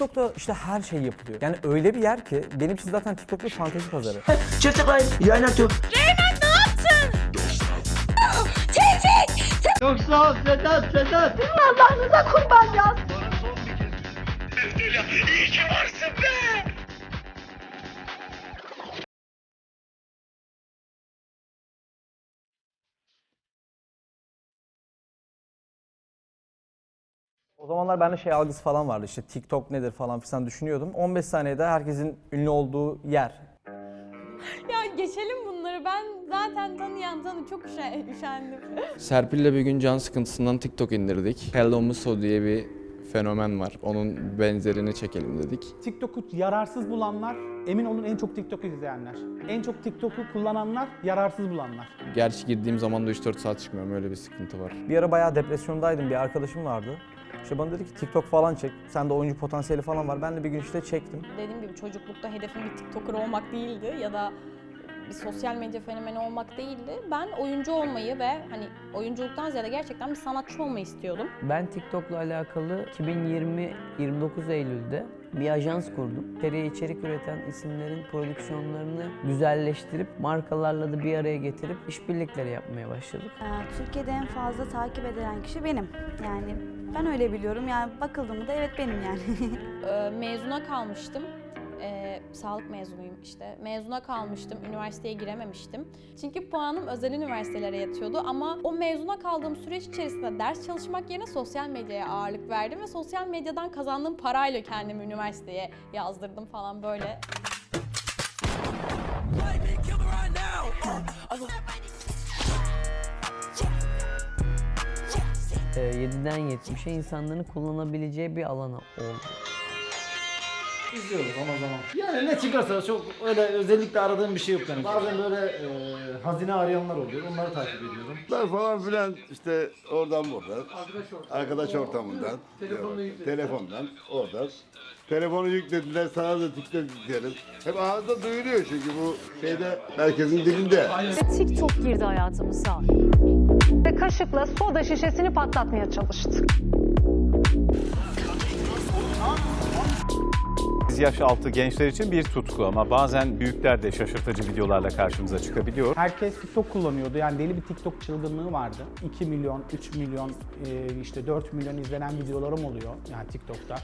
TikTok'ta işte her şey yapılıyor. Yani öyle bir yer ki benim için zaten TikTok bir fantezi pazarı. Çocuklar yayın atıyor. Allah'ınıza kurban ya. O zamanlar bende şey algısı falan vardı işte TikTok nedir falan filan düşünüyordum. 15 saniyede herkesin ünlü olduğu yer. Ya geçelim bunları. Ben zaten tanıyan tanı çok üşe- üşendim. Serpil'le bir gün can sıkıntısından TikTok indirdik. Hello Muso diye bir fenomen var. Onun benzerini çekelim dedik. TikTok'u yararsız bulanlar, emin olun en çok TikTok izleyenler. En çok TikTok'u kullananlar, yararsız bulanlar. Gerçi girdiğim zaman da 3-4 saat çıkmıyorum. Öyle bir sıkıntı var. Bir ara bayağı depresyondaydım bir arkadaşım vardı. İşte bana dedi ki TikTok falan çek. Sende oyuncu potansiyeli falan var. Ben de bir gün işte çektim. Dediğim gibi çocuklukta hedefim bir TikToker olmak değildi ya da bir sosyal medya fenomeni olmak değildi. Ben oyuncu olmayı ve hani oyunculuktan ziyade gerçekten bir sanatçı olmayı istiyordum. Ben TikTok'la alakalı 2020 29 Eylül'de bir ajans kurdum. İçeriye içerik üreten isimlerin prodüksiyonlarını güzelleştirip markalarla da bir araya getirip işbirlikleri yapmaya başladık. Ee, Türkiye'de en fazla takip edilen kişi benim. Yani ben öyle biliyorum. Yani bakıldığında evet benim yani. Ee, mezuna kalmıştım. Ee, sağlık mezunuyum işte. Mezuna kalmıştım, üniversiteye girememiştim. Çünkü puanım özel üniversitelere yatıyordu ama o mezuna kaldığım süreç içerisinde ders çalışmak yerine sosyal medyaya ağırlık verdim ve sosyal medyadan kazandığım parayla kendimi üniversiteye yazdırdım falan böyle. Ee, 7'den 70'e insanların kullanabileceği bir alana oldu. İzliyoruz zaman zaman. Yani ne çıkarsa çok öyle özellikle aradığım bir şey yok benim. Bazen böyle e, hazine arayanlar oluyor. Onları takip ediyorum. Ben falan filan işte oradan buradan. Arkadaş ortamından. Telefondan oradan. Telefonu yüklediler sana da TikTok. Hep ağızda duyuluyor çünkü bu şeyde herkesin dilinde. TikTok girdi hayatımıza. Ve kaşıkla soda şişesini patlatmaya çalıştı. Yaş altı gençler için bir tutku ama bazen büyükler de şaşırtıcı videolarla karşımıza çıkabiliyor. Herkes TikTok kullanıyordu. Yani deli bir TikTok çılgınlığı vardı. 2 milyon, 3 milyon, e, işte 4 milyon izlenen videolarım oluyor yani TikTok'ta.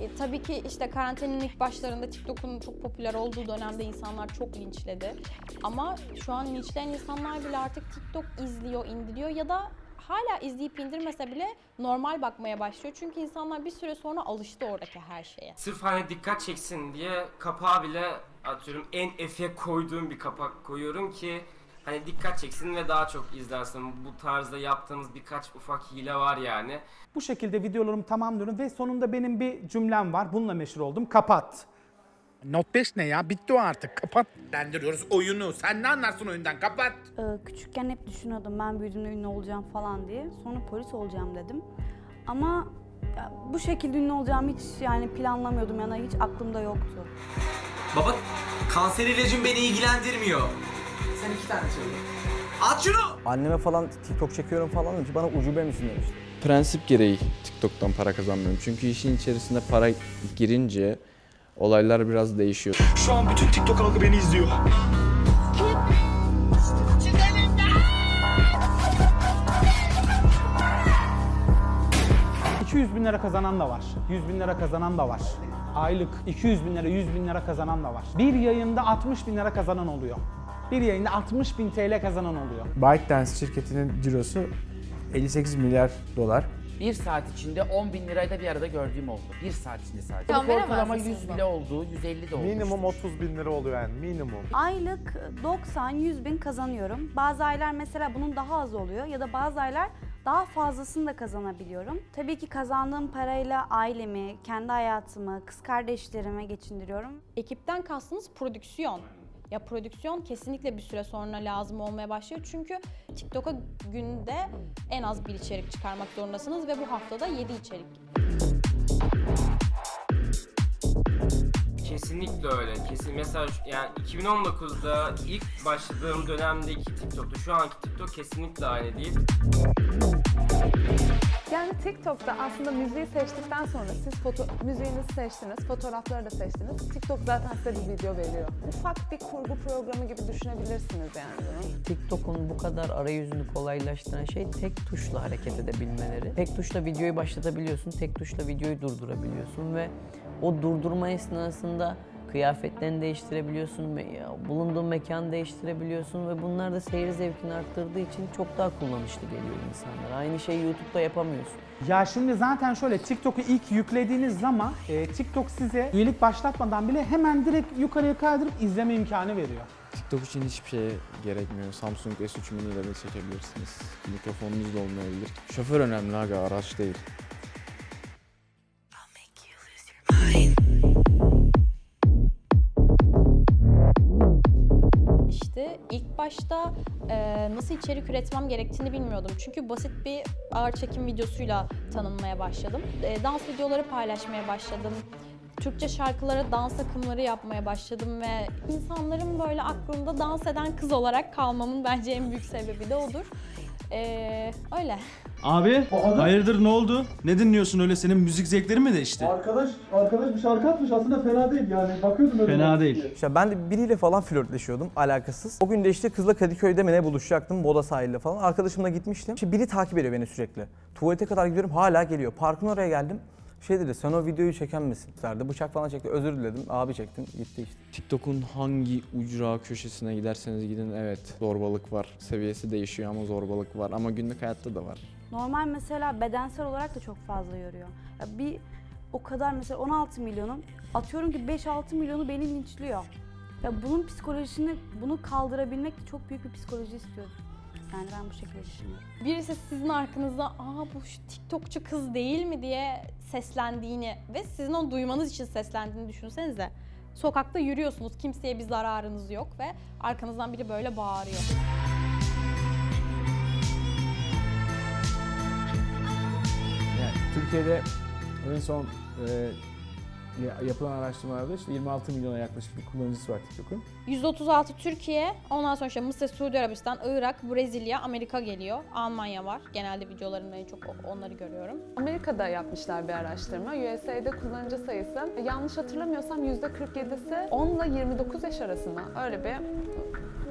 E, tabii ki işte karantinanın ilk başlarında TikTok'un çok popüler olduğu dönemde insanlar çok linçledi. Ama şu an linçleyen insanlar bile artık TikTok izliyor, indiriyor ya da hala izleyip indirmese bile normal bakmaya başlıyor. Çünkü insanlar bir süre sonra alıştı oradaki her şeye. Sırf hani dikkat çeksin diye kapağı bile atıyorum en efe koyduğum bir kapak koyuyorum ki hani dikkat çeksin ve daha çok izlensin. Bu tarzda yaptığımız birkaç ufak hile var yani. Bu şekilde videolarımı tamamlıyorum ve sonunda benim bir cümlem var. Bununla meşhur oldum. Kapat. Note 5 ne ya? Bitti o artık. Kapat. Lendiriyoruz oyunu. Sen ne anlarsın oyundan? Kapat. Ee, küçükken hep düşünüyordum ben büyüdüğümde ünlü olacağım falan diye. Sonra polis olacağım dedim. Ama ya, bu şekilde ünlü olacağımı hiç yani planlamıyordum yani hiç aklımda yoktu. Baba kanser ilacım beni ilgilendirmiyor. Sen iki tane söyle. At şunu! Anneme falan TikTok çekiyorum falan deyince bana ucube misin demişti. Prensip gereği TikTok'tan para kazanmıyorum. Çünkü işin içerisinde para girince olaylar biraz değişiyor. Şu an bütün TikTok halkı beni izliyor. Cık. 200 bin lira kazanan da var. 100 bin lira kazanan da var. Aylık 200 bin lira, 100 bin lira kazanan da var. Bir yayında 60 bin lira kazanan oluyor. Bir yayında 60 bin TL kazanan oluyor. ByteDance şirketinin cirosu 58 milyar dolar. Bir saat içinde 10 bin lirayı da bir arada gördüğüm oldu. Bir saat içinde sadece. Tamam, Ortalama veremezsin 100 siz bile oldu, 150 de oldu. Minimum 30 bin lira oluyor yani minimum. Aylık 90-100 bin kazanıyorum. Bazı aylar mesela bunun daha az oluyor ya da bazı aylar daha fazlasını da kazanabiliyorum. Tabii ki kazandığım parayla ailemi, kendi hayatımı, kız kardeşlerime geçindiriyorum. Ekipten kastınız prodüksiyon. Ya prodüksiyon kesinlikle bir süre sonra lazım olmaya başlıyor. Çünkü TikTok'a günde en az bir içerik çıkarmak zorundasınız ve bu haftada 7 içerik. Kesinlikle öyle. Kesin mesela şu- yani 2019'da ilk başladığım dönemdeki TikTok'ta şu anki TikTok kesinlikle aynı değil. Yani TikTok'ta aslında müziği seçtikten sonra siz foto müziğinizi seçtiniz, fotoğrafları da seçtiniz. TikTok zaten size bir video veriyor. Ufak bir kurgu programı gibi düşünebilirsiniz yani bunu. TikTok'un bu kadar arayüzünü kolaylaştıran şey tek tuşla hareket edebilmeleri. Tek tuşla videoyu başlatabiliyorsun, tek tuşla videoyu durdurabiliyorsun ve o durdurma esnasında kıyafetlerini değiştirebiliyorsun, bulunduğun mekanı değiştirebiliyorsun ve bunlar da seyir zevkini arttırdığı için çok daha kullanışlı geliyor insanlara. Aynı şeyi YouTube'da yapamıyorsun. Ya şimdi zaten şöyle TikTok'u ilk yüklediğiniz zaman e, TikTok size üyelik başlatmadan bile hemen direkt yukarıya kaydırıp izleme imkanı veriyor. TikTok için hiçbir şeye gerekmiyor. Samsung S3 Mini ile de çekebilirsiniz. Mikrofonunuz da olmayabilir. Şoför önemli aga, araç değil. İlk başta e, nasıl içerik üretmem gerektiğini bilmiyordum. Çünkü basit bir ağır çekim videosuyla tanınmaya başladım. E, dans videoları paylaşmaya başladım. Türkçe şarkılara dans akımları yapmaya başladım ve insanların böyle aklında dans eden kız olarak kalmamın bence en büyük sebebi de odur. E, öyle. Abi hayırdır ne oldu? Ne dinliyorsun öyle senin müzik zevklerin mi değişti? Arkadaş, arkadaş bir şarkı atmış aslında fena değil yani bakıyordum öyle. Fena değil. İşte ben de biriyle falan flörtleşiyordum alakasız. O gün de işte kızla Kadıköy'de mi ne buluşacaktım Moda sahilde falan. Arkadaşımla gitmiştim. İşte biri takip ediyor beni sürekli. Tuvalete kadar gidiyorum hala geliyor. Parkın oraya geldim. Şey dedi sen o videoyu çeken misin? Verdi bıçak falan çekti. Özür diledim. Abi çektim. Gitti işte. TikTok'un hangi ucra köşesine giderseniz gidin evet zorbalık var. Seviyesi değişiyor ama zorbalık var. Ama günlük hayatta da var. Normal mesela bedensel olarak da çok fazla yoruyor. Ya bir o kadar mesela 16 milyonun atıyorum ki 5-6 milyonu beni linçliyor. Ya bunun psikolojisini, bunu kaldırabilmek çok büyük bir psikoloji istiyor. Yani ben bu şekilde düşünüyorum. Birisi sizin arkanızda aa bu şu TikTokçu kız değil mi diye seslendiğini ve sizin onu duymanız için seslendiğini düşünsenize. Sokakta yürüyorsunuz, kimseye bir zararınız yok ve arkanızdan biri böyle bağırıyor. Türkiye'de en son e, ya- yapılan araştırmalarda işte 26 milyona yaklaşık bir kullanıcısı var TikTok'un. 136 Türkiye, ondan sonra işte Mısır, Suudi Arabistan, Irak, Brezilya, Amerika geliyor. Almanya var. Genelde videolarımda en çok onları görüyorum. Amerika'da yapmışlar bir araştırma. USA'de kullanıcı sayısı yanlış hatırlamıyorsam %47'si 10 ile 29 yaş arasında. Öyle bir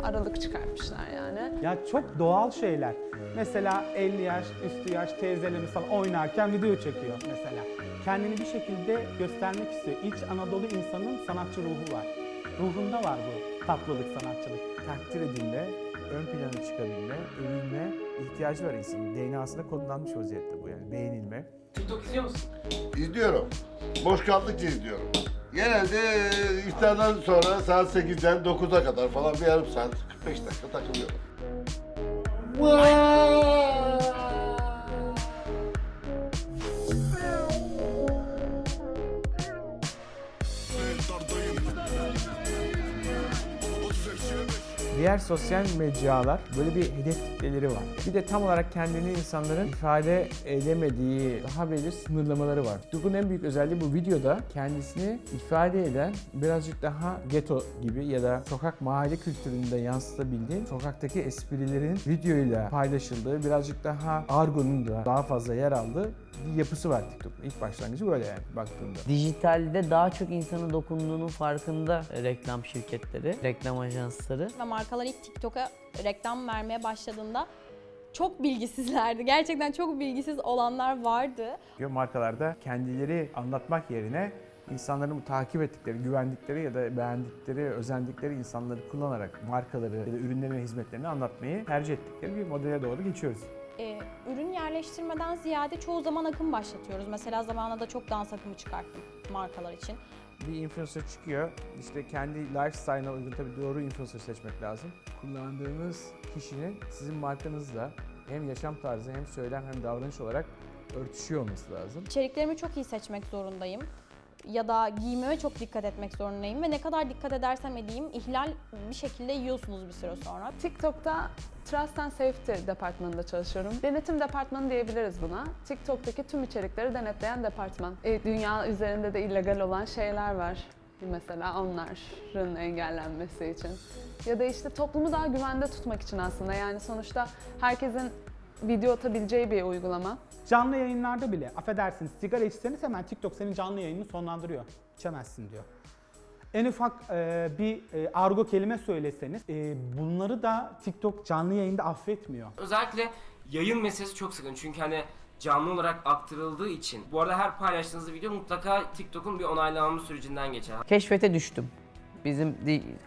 aralık çıkartmışlar yani. Ya çok doğal şeyler. Mesela 50 yaş, üstü yaş teyzelerimiz falan oynarken video çekiyor mesela. Kendini bir şekilde göstermek istiyor. İç Anadolu insanın sanatçı ruhu var. Ruhunda var bu tatlılık, sanatçılık. Takdir edilme, ön plana çıkabilme, övülme ihtiyacı var insanın. DNA'sına kodlanmış vaziyette bu yani beğenilme. TikTok izliyor musun? İzliyorum. Boş kaldıkça izliyorum. Genelde iftardan sonra saat 8'den 9'a kadar falan bir yarım saat 45 dakika takılıyorum. Whoa! Diğer sosyal mecralar böyle bir hedef kitleleri var. Bir de tam olarak kendini insanların ifade edemediği daha belirli sınırlamaları var. TikTok'un en büyük özelliği bu videoda kendisini ifade eden birazcık daha ghetto gibi ya da sokak mahalle kültüründe yansıtabildiğin sokaktaki esprilerin videoyla paylaşıldığı birazcık daha argonun da daha fazla yer aldığı yapısı var TikTok'un. İlk başlangıcı böyle yani baktığında. Dijitalde daha çok insana dokunduğunun farkında reklam şirketleri, reklam ajansları. Ve markalar ilk TikTok'a reklam vermeye başladığında çok bilgisizlerdi. Gerçekten çok bilgisiz olanlar vardı. Markalarda kendileri anlatmak yerine insanların bu takip ettikleri, güvendikleri ya da beğendikleri, özendikleri insanları kullanarak markaları ya da ürünlerini ve hizmetlerini anlatmayı tercih ettikleri bir modele doğru geçiyoruz. Ee, ürün yerleştirmeden ziyade çoğu zaman akım başlatıyoruz. Mesela zamanında çok dans akımı çıkarttım markalar için. Bir influencer çıkıyor, işte kendi lifestyle'ına uygun tabii doğru influencer seçmek lazım. Kullandığınız kişinin sizin markanızla hem yaşam tarzı hem söylem hem davranış olarak örtüşüyor olması lazım. İçeriklerimi çok iyi seçmek zorundayım. Ya da giyimime çok dikkat etmek zorundayım ve ne kadar dikkat edersem edeyim ihlal bir şekilde yiyorsunuz bir süre sonra. TikTok'ta Trust and Safety departmanında çalışıyorum. Denetim departmanı diyebiliriz buna. TikTok'taki tüm içerikleri denetleyen departman. E, dünya üzerinde de illegal olan şeyler var. Mesela onların engellenmesi için. Ya da işte toplumu daha güvende tutmak için aslında. Yani sonuçta herkesin video atabileceği bir uygulama. Canlı yayınlarda bile affedersiniz sigara içseniz hemen TikTok senin canlı yayınını sonlandırıyor. İçemezsin diyor. En ufak e, bir e, argo kelime söyleseniz e, bunları da TikTok canlı yayında affetmiyor. Özellikle yayın meselesi çok sıkıntı çünkü hani canlı olarak aktarıldığı için. Bu arada her paylaştığınız video mutlaka TikTok'un bir onaylanma sürecinden geçer. Keşfete düştüm. Bizim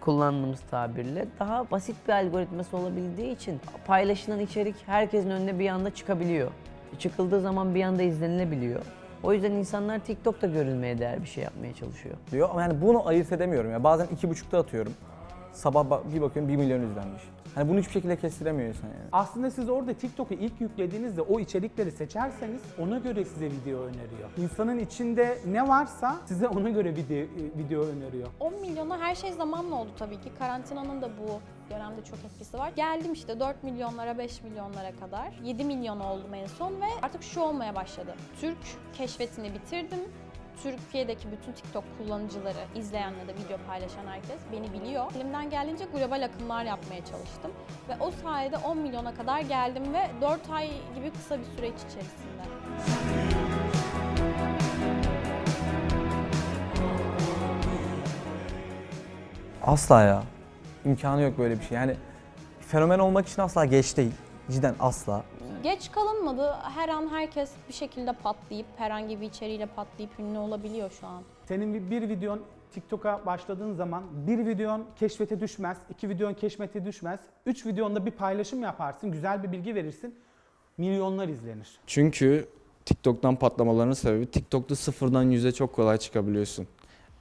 kullandığımız tabirle daha basit bir algoritması olabildiği için paylaşılan içerik herkesin önüne bir anda çıkabiliyor. Çıkıldığı zaman bir anda izlenilebiliyor. O yüzden insanlar TikTok'ta görülmeye değer bir şey yapmaya çalışıyor. diyor ama yani bunu ayırt edemiyorum ya. Bazen iki buçukta atıyorum. Sabah bak- bir bakıyorum 1 milyon izlenmiş. Hani bunu hiçbir şekilde kestiremiyor insan yani. Aslında siz orada TikTok'u ilk yüklediğinizde o içerikleri seçerseniz ona göre size video öneriyor. İnsanın içinde ne varsa size ona göre video, video öneriyor. 10 milyona her şey zamanla oldu tabii ki. Karantinanın da bu dönemde çok etkisi var. Geldim işte 4 milyonlara, 5 milyonlara kadar. 7 milyon oldum en son ve artık şu olmaya başladı. Türk keşfetini bitirdim. Türkiye'deki bütün TikTok kullanıcıları, izleyen ya da video paylaşan herkes beni biliyor. Elimden geldiğince global akımlar yapmaya çalıştım. Ve o sayede 10 milyona kadar geldim ve 4 ay gibi kısa bir süreç içerisinde. Asla ya. İmkanı yok böyle bir şey. Yani fenomen olmak için asla geç değil. Cidden asla. Geç kalınmadı. Her an herkes bir şekilde patlayıp, herhangi bir içeriğiyle patlayıp ünlü olabiliyor şu an. Senin bir, bir videon TikTok'a başladığın zaman bir videon keşfete düşmez, iki videon keşfete düşmez, üç videonda bir paylaşım yaparsın, güzel bir bilgi verirsin, milyonlar izlenir. Çünkü TikTok'tan patlamalarının sebebi TikTok'ta sıfırdan yüze çok kolay çıkabiliyorsun.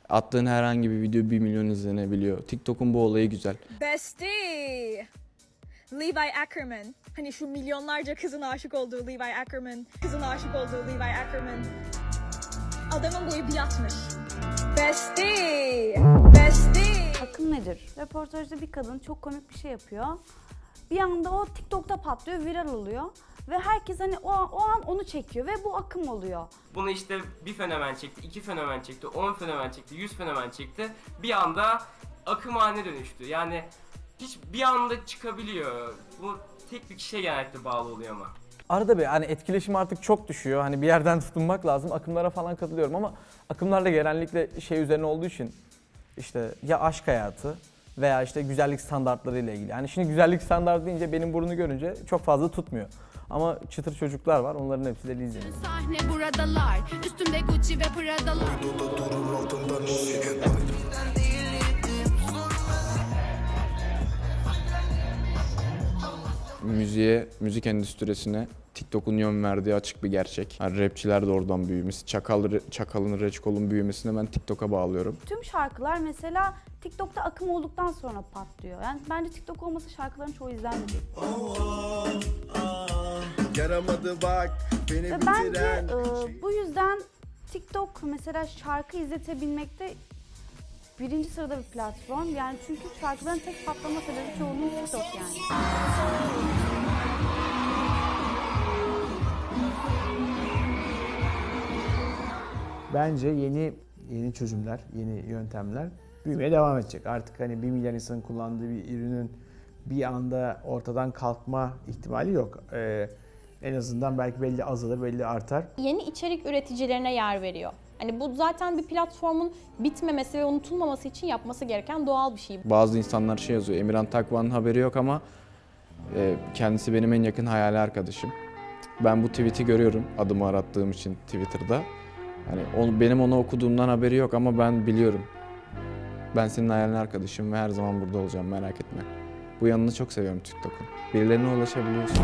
Attığın herhangi bir video 1 milyon izlenebiliyor. TikTok'un bu olayı güzel. Bestie! Levi Ackerman. Hani şu milyonlarca kızın aşık olduğu Levi Ackerman. Kızın aşık olduğu Levi Ackerman. Adamın boyu bir atmış. Bestie! Bestie! Akım nedir? Röportajda bir kadın çok komik bir şey yapıyor. Bir anda o TikTok'ta patlıyor, viral oluyor. Ve herkes hani o an, o an onu çekiyor ve bu akım oluyor. Bunu işte bir fenomen çekti, iki fenomen çekti, on fenomen çekti, yüz fenomen çekti. Bir anda akım haline dönüştü. Yani hiç bir anda çıkabiliyor. Bu tek bir kişiye genellikle bağlı oluyor ama. Arada bir hani etkileşim artık çok düşüyor. Hani bir yerden tutunmak lazım. Akımlara falan katılıyorum ama akımlarla genellikle şey üzerine olduğu için işte ya aşk hayatı veya işte güzellik standartları ile ilgili. Yani şimdi güzellik standartı deyince benim burnu görünce çok fazla tutmuyor. Ama çıtır çocuklar var. Onların hepsi de izleniyor. Sahne buradalar Üstümde Gucci ve Prada'lar Müziğe, müzik endüstrisine TikTok'un yön verdiği açık bir gerçek. Yani rapçiler de oradan büyümesi, Çakal, Çakal'ın, Reçkol'un büyümesini ben TikTok'a bağlıyorum. Tüm şarkılar mesela TikTok'ta akım olduktan sonra patlıyor. Yani bence TikTok olmasa şarkıların çoğu izlenmeyecek. Yaramadı bak beni Ve bence e, bu yüzden TikTok mesela şarkı izletebilmekte birinci sırada bir platform. Yani çünkü şarkıların tek patlama sebebi çoğunluğu TikTok yani. Bence yeni yeni çözümler, yeni yöntemler büyümeye devam edecek. Artık hani 1 milyar insanın kullandığı bir ürünün bir anda ortadan kalkma ihtimali yok. Ee, en azından belki belli azalır, belli artar. Yeni içerik üreticilerine yer veriyor. Hani bu zaten bir platformun bitmemesi ve unutulmaması için yapması gereken doğal bir şey. Bazı insanlar şey yazıyor, Emirhan Takvan'ın haberi yok ama e, kendisi benim en yakın hayali arkadaşım. Ben bu tweet'i görüyorum adımı arattığım için Twitter'da. Hani onu, benim onu okuduğumdan haberi yok ama ben biliyorum. Ben senin hayalin arkadaşım ve her zaman burada olacağım merak etme. Bu yanını çok seviyorum TikTok'un. Birilerine ulaşabiliyorsun.